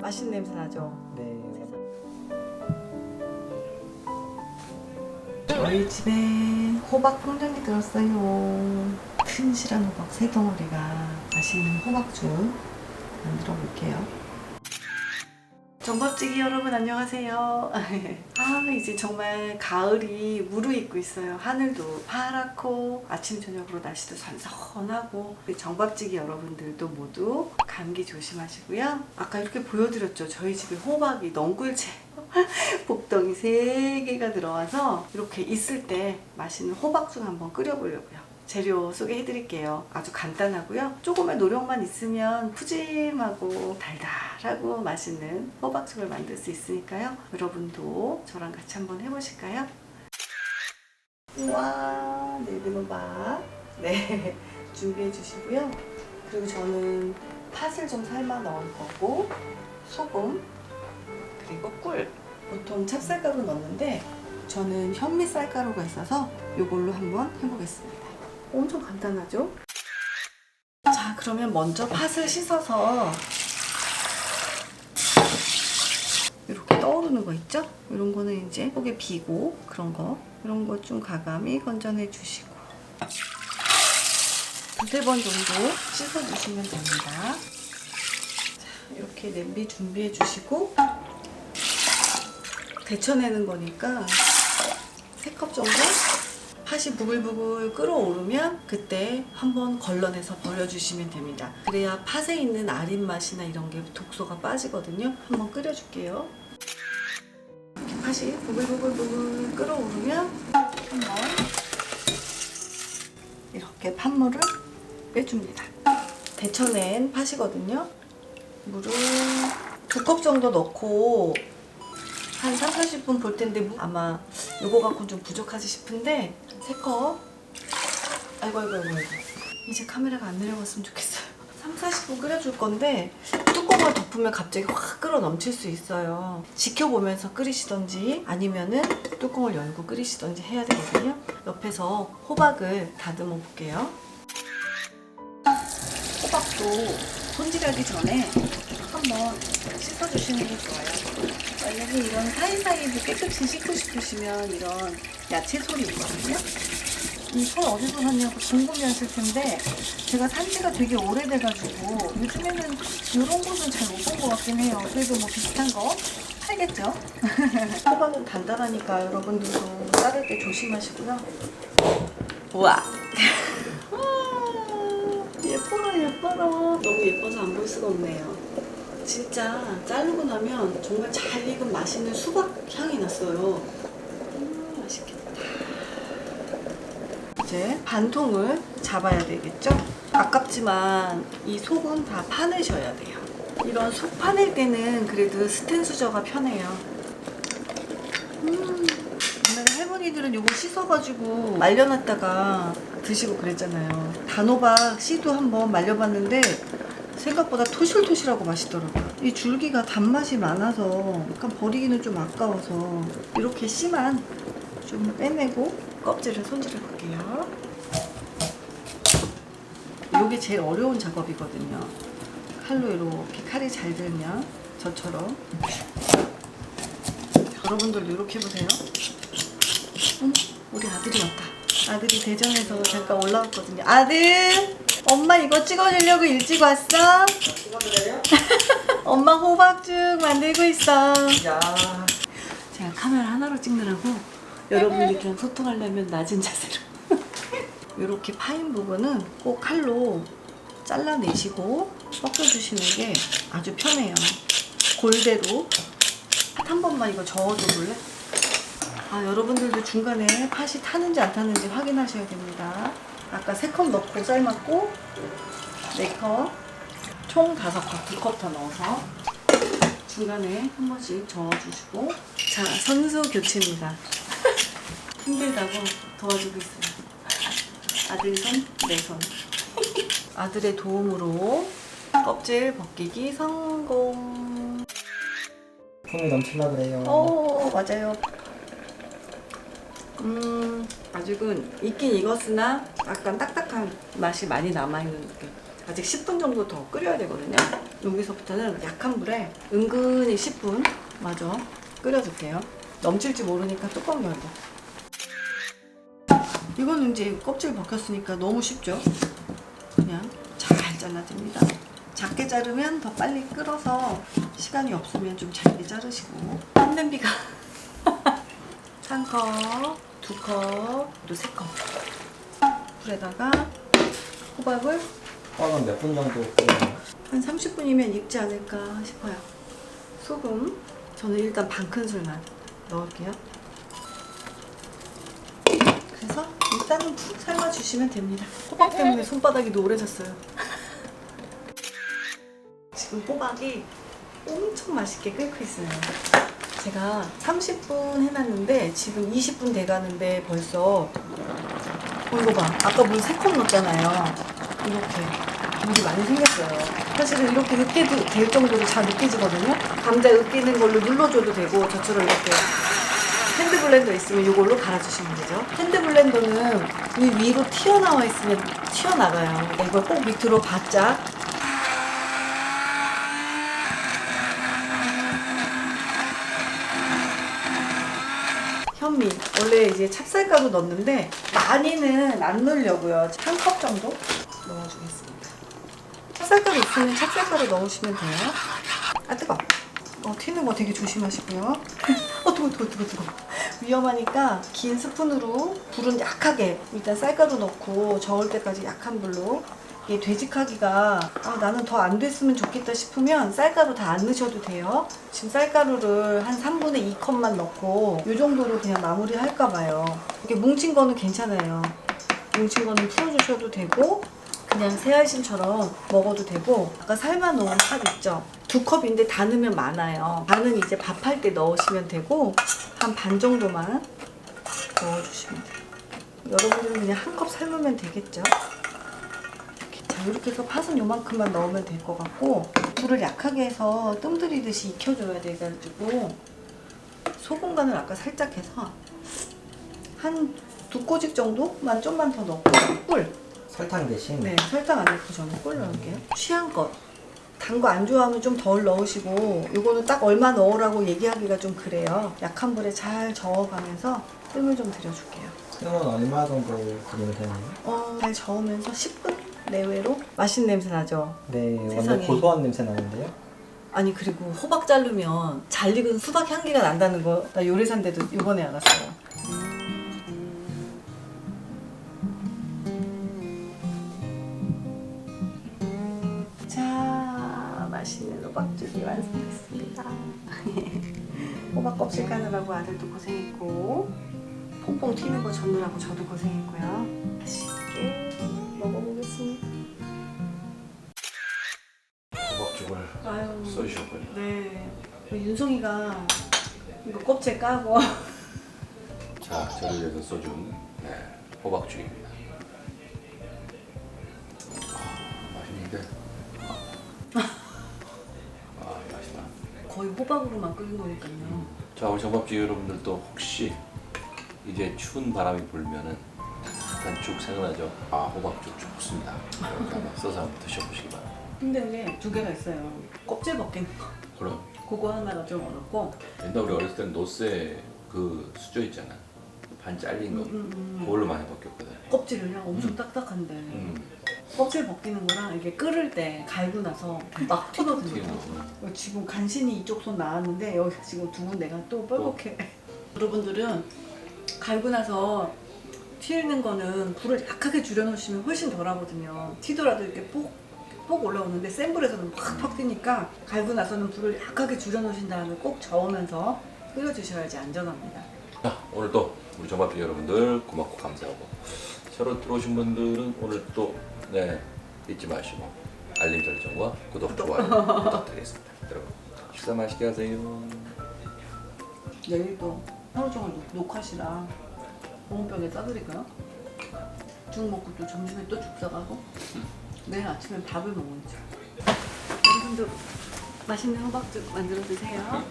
맛있는 냄새 나죠? 네. 저희 집에 호박 풍뎅이 들었어요. 튼실한 호박 세 덩어리가 맛있는 호박죽 만들어 볼게요. 전밥찌개 여러분 안녕하세요. 아 이제 정말 가을이 무르익고 있어요. 하늘도 파랗고 아침 저녁으로 날씨도 선선하고 정밥찌개 여러분들도 모두 감기 조심하시고요. 아까 이렇게 보여드렸죠. 저희 집에 호박이 넝굴채 복덩이 3개가 들어와서 이렇게 있을 때 맛있는 호박죽 한번 끓여보려고요. 재료 소개해드릴게요. 아주 간단하고요. 조금의 노력만 있으면 푸짐하고 달달하고 맛있는 호박죽을 만들 수 있으니까요. 여러분도 저랑 같이 한번 해보실까요? 우와, 호박. 네, 준비해 주시고요. 그리고 저는 팥을 좀 삶아 넣을 거고, 소금, 그리고 꿀. 보통 찹쌀가루 넣는데 저는 현미 쌀가루가 있어서 이걸로 한번 해보겠습니다. 엄청 간단하죠? 자, 그러면 먼저 팥을 씻어서 이렇게 떠오르는 거 있죠? 이런 거는 이제 속에 비고 그런 거 이런 거 좀 가감히 건져내 주시고 두세 번 정도 씻어 주시면 됩니다. 자, 이렇게 냄비 준비해 주시고 데쳐내는 거니까 세컵 정도 팥이 부글부글 끓어오르면 그때 한번 걸러내서 버려주시면 됩니다. 그래야 팥에 있는 아린 맛이나 이런 게 독소가 빠지거든요. 한번 끓여줄게요. 이렇게 팥이 부글부글부글 끓어오르면 한번 이렇게 팥물을 빼줍니다. 데쳐낸 팥이거든요. 물을 두 컵 정도 넣고 한 3, 40분 볼 텐데 무- 아마 요거 갖고 좀 부족하지 싶은데 3컵 아이고 아이고 아이고 아이고. 이제 카메라가 안 내려갔으면 좋겠어요. 3, 40분 끓여줄 건데 뚜껑을 덮으면 갑자기 확 끓어 넘칠 수 있어요. 지켜보면서 끓이시던지 아니면은 뚜껑을 열고 끓이시던지 해야 되거든요. 옆에서 호박을 다듬어 볼게요. 호박도 손질하기 전에 한번 씻어주시는 게 좋아요. 만약에 이런 사이사이도 깨끗이 씻고 싶으시면 이런 야채 솔이 있거든요. 이 솔 어디서 샀냐고 궁금해하실 텐데 제가 산 지가 되게 오래돼가지고 요즘에는 이런 곳은 잘 못 본 것 같긴 해요. 그래도 뭐 비슷한 거 팔겠죠? 호박은 단단하니까 여러분들도 자를 때 조심하시고요. 우와! 예뻐라 예뻐라 너무 예뻐서 안 볼 수가 없네요 진짜 자르고 나면 정말 잘 익은 맛있는 수박 향이 났어요. 음 맛있겠다. 이제 반통을 잡아야 되겠죠? 아깝지만 이 속은 다 파내셔야 돼요. 이런 속 파낼 때는 그래도 스텐 수저가 편해요. 음 옛날에 할머니들은 요거 씻어가지고 말려놨다가 드시고 그랬잖아요. 단호박 씨도 한번 말려봤는데 생각보다 토실토실하고 맛있더라고요. 이 줄기가 단맛이 많아서 약간 버리기는 좀 아까워서 이렇게 씨만 좀 빼내고 껍질을 손질해 볼게요. 이게 제일 어려운 작업이거든요. 칼로 이렇게 칼이 잘 들면 저처럼 여러분들도 이렇게 해보세요. 어머, 우리 아들이 왔다. 아들이 대전에서 잠깐 올라왔거든요. 아들! 엄마 이거 찍어주려고 일찍 왔어? 찍어드려요? 엄마 호박죽 만들고 있어. 야. 제가 카메라 하나로 찍느라고 여러분들이랑 소통하려면 낮은 자세로. 이렇게 파인 부분은 꼭 칼로 잘라내시고 섞어주시는 게 아주 편해요. 골대로 한 번만 이거 저어줘 볼래? 아 여러분들도 중간에 팥이 타는지 안 타는지 확인하셔야 됩니다. 아까 세컵 넣고 삶았고 네 컵, 총 다섯 컵, 두컵더 넣어서 중간에 한 번씩 저어주시고 자 선수 교체입니다. 힘들다고 도와주고 있어요. 아들 손, 내 손. 아들의 도움으로 껍질 벗기기 성공. 품이 넘칠라 그래요. 오 맞아요. 음 아직은 익긴 익었으나 약간 딱딱한 맛이 많이 남아 있는 느낌. 아직 10분 정도 더 끓여야 되거든요. 여기서부터는 약한 불에 은근히 10분 마저 끓여줄게요. 넘칠지 모르니까 뚜껑 열고. 이거는 이제 껍질 벗겼으니까 너무 쉽죠? 그냥 잘 잘라줍니다. 작게 자르면 더 빨리 끓어서 시간이 없으면 좀 잘게 자르시고 땀 냄비가 한 컵, 두 컵, 또세 컵. 불에다가 호박을 빵은 몇 분 정도 끓여요? 한 30분이면 익지 않을까 싶어요. 소금 저는 일단 반 큰술만 넣을게요. 그래서 일단은 푹 삶아주시면 됩니다. 호박 때문에 손바닥이 노래졌어요. 지금 호박이 엄청 맛있게 끓고 있어요. 제가 30분 해놨는데 지금 20분 돼가는데 벌써 어, 이거 봐. 아까 물 3컵 넣었잖아요. 이렇게 물이 많이 생겼어요. 사실은 이렇게 으깨도 될 정도로 잘 으깨지거든요. 감자 으깨는 걸로 눌러줘도 되고 저처럼 이렇게 핸드 블렌더 있으면 이걸로 갈아주시면 되죠. 핸드 블렌더는 위 위로 튀어나와 있으면 튀어나가요. 이걸 꼭 밑으로 바짝 현미. 원래 이제 찹쌀가루 넣었는데 많이는 안 넣으려고요. 한 컵 정도 넣어주겠습니다. 찹쌀가루 있으면 찹쌀가루 넣으시면 돼요. 아 뜨거. 어 튀는 거 되게 조심하시고요. 어 뜨거 뜨거 뜨거 뜨거. 위험하니까 긴 스푼으로 불은 약하게 일단 쌀가루 넣고 저을 때까지 약한 불로 이게 되직하기가 아, 나는 더 안 됐으면 좋겠다 싶으면 쌀가루 다 안 넣으셔도 돼요. 지금 쌀가루를 한 3분의 2컵만 넣고 이 정도로 그냥 마무리 할까 봐요. 이게 뭉친 거는 괜찮아요. 뭉친 거는 풀어주셔도 되고 그냥 새알심처럼 먹어도 되고 아까 삶아놓은 팥 있죠? 두 컵인데 다 넣으면 많아요. 반은 이제 밥할 때 넣으시면 되고 한 반 정도만 넣어주시면 돼요. 여러분들은 그냥 한 컵 삶으면 되겠죠? 자, 이렇게 해서 팥은 요만큼만 넣으면 될 것 같고 불을 약하게 해서 뜸 들이듯이 익혀줘야 돼가지고 소금 간을 아까 살짝 해서 한 두 꼬집 정도만 좀만 더 넣고 꿀 설탕 대신 네, 설탕 안 넣고 저는 꿀 넣을게요. 취향껏. 단 거 안 좋아하면 좀 덜 넣으시고 이거는 딱 얼마 넣으라고 얘기하기가 좀 그래요. 약한 불에 잘 저어가면서 뜸을 좀 들여줄게요. 끓으면 얼마 정도 끓이면 되나요? 어, 잘 저으면서 10분 내외로 맛있는 냄새 나죠? 네, 세상에. 완전 고소한 냄새 나는데요. 아니 그리고 호박 자르면 잘 익은 수박 향기가 난다는 거 나 요리사인데도 이번에 알았어요. 자, 맛있는 호박죽이 완성됐습니다. 호박 껍질 까느라고 아들도 고생했고 퐁퐁 튀는 거 젓느라고 저도 고생했고요. 맛있게 먹어보겠습니다. 호박죽을 아유. 써주셨군요. 네. 우리 윤송이가 이거 껍질 까고 자, 저를 위해서 써준 네, 호박죽입니다. 아, 맛있는데. 아, 맛있다. 거의 호박으로만 끓인 거니까요. 자, 우리 정밥집 여러분들도 혹시 이제 추운 바람이 불면은 약간 죽 생각나죠? 아, 호박죽 좋습니다. 이렇게 한번 써서 한번 드셔보시기 바랍니다. 힘든 게 두 개가 있어요. 껍질 벗긴 거. 그럼 그거 하나가 좀 어렵고 옛날 우리 어렸을 때는 노쇠 그 수저 있잖아. 반 잘린 거. 그걸로 많이 벗겼거든. 껍질을 그냥 엄청 음. 딱딱한데 음, 껍질 벗기는 거랑 이게 끓을 때 갈고 나서 막 튀거든요. 튀는 거. 지금 간신히 이쪽 손 나왔는데 여기 지금 두분 내가 또 뻘겋게 여러분들은 갈고 나서 튀는 거는 불을 약하게 줄여놓으시면 훨씬 덜 하거든요. 튀더라도 이렇게 폭, 폭 올라오는데 센 불에서는 팍팍 튀니까 갈고 나서는 불을 약하게 줄여놓으신 다음에 꼭 저으면서 끓여주셔야지 안전합니다. 자, 오늘도 우리 정밥집 여러분들 고맙고 감사하고. 새로 들어오신 분들은 오늘 또 네, 잊지 마시고 알림 설정과 구독, 좋아요 부탁드리겠습니다. 여러분 식사 맛있게 하세요. 내일도 하루 종일 녹- 녹화시라 보온병에 싸드릴까요? 죽 먹고 또 점심에 또 죽 사가고 내일 아침에 밥을 먹는지 여러분들 맛있는 호박죽 만들어 드세요